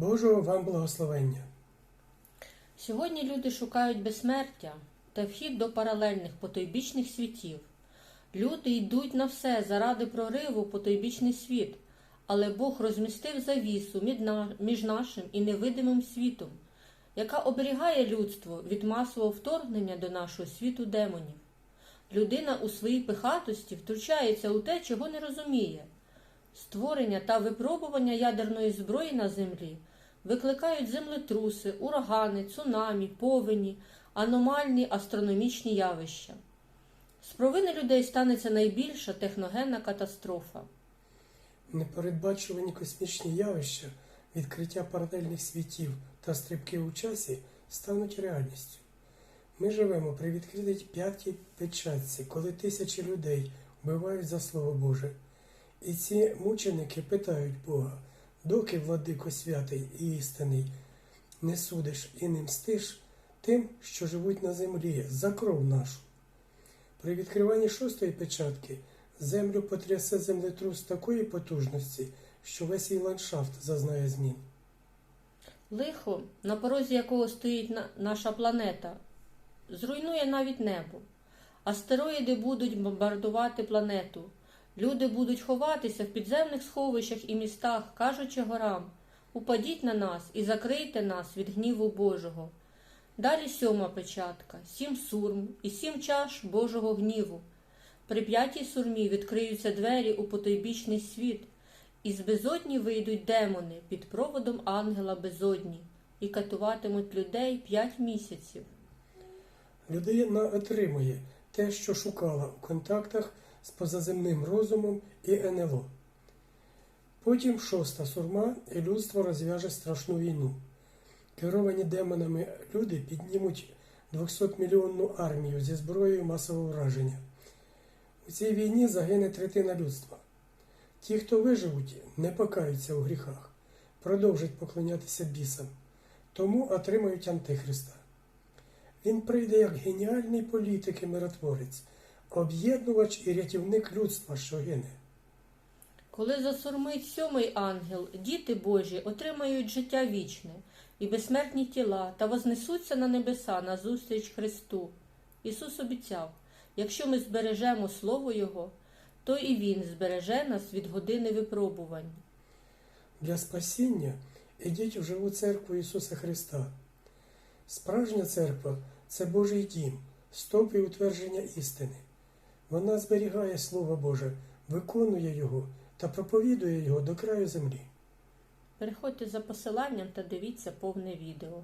Божого вам благословення. Сьогодні люди шукають безсмертя та вхід до паралельних потойбічних світів. Люди йдуть на все заради прориву потойбічний світ, але Бог розмістив завісу між нашим і невидимим світом, яка оберігає людство від масового вторгнення до нашого світу демонів. Людина у своїй пихатості втручається у те, чого не розуміє. Створення та випробування ядерної зброї на землі викликають землетруси, урагани, цунамі, повені, аномальні астрономічні явища. З провини людей станеться найбільша техногенна катастрофа. Непередбачувані космічні явища, відкриття паралельних світів та стрибки у часі стануть реальністю. Ми живемо при відкритій п'ятій печатці, коли тисячі людей вбивають за Слово Боже. І ці мученики питають Бога, доки владико святий і істинний не судиш і не мстиш тим, що живуть на землі, за кров нашу. При відкриванні шостої печатки землю потрясе землетрус такої потужності, що весь її ландшафт зазнає змін. Лихо, на порозі якого стоїть на- наша планета, зруйнує навіть небо. Астероїди будуть бомбардувати планету. Люди будуть ховатися в підземних сховищах і містах, кажучи горам: упадіть на нас і закрийте нас від гніву Божого. Далі сьома печатка, сім сурм і сім чаш Божого гніву. При п'ятій сурмі відкриються двері у потойбічний світ, і з безодні вийдуть демони під проводом ангела безодні і катуватимуть людей п'ять місяців. Людина отримує те, що шукала у контактах з позаземним розумом і НЛО. Потім шоста сурма і людство розв'яже страшну війну. Керовані демонами люди піднімуть 200-мільйонну армію зі зброєю масового враження. У цій війні загине третина людства. Ті, хто виживуть, не покаються у гріхах, продовжать поклонятися бісам, тому отримають Антихриста. Він прийде як геніальний політик і миротворець, об'єднувач і рятівник людства, що гине. Коли засурмить сьомий ангел, діти Божі отримають життя вічне і безсмертні тіла та вознесуться на небеса назустріч Христу. Ісус обіцяв, якщо ми збережемо Слово Його, то і Він збереже нас від години випробувань. Для спасіння ідіть в живу церкву Ісуса Христа. Справжня церква це Божий дім, стоп і утвердження істини. Вона зберігає Слово Боже, виконує Його та проповідує Його до краю землі. Переходьте за посиланням та дивіться повне відео.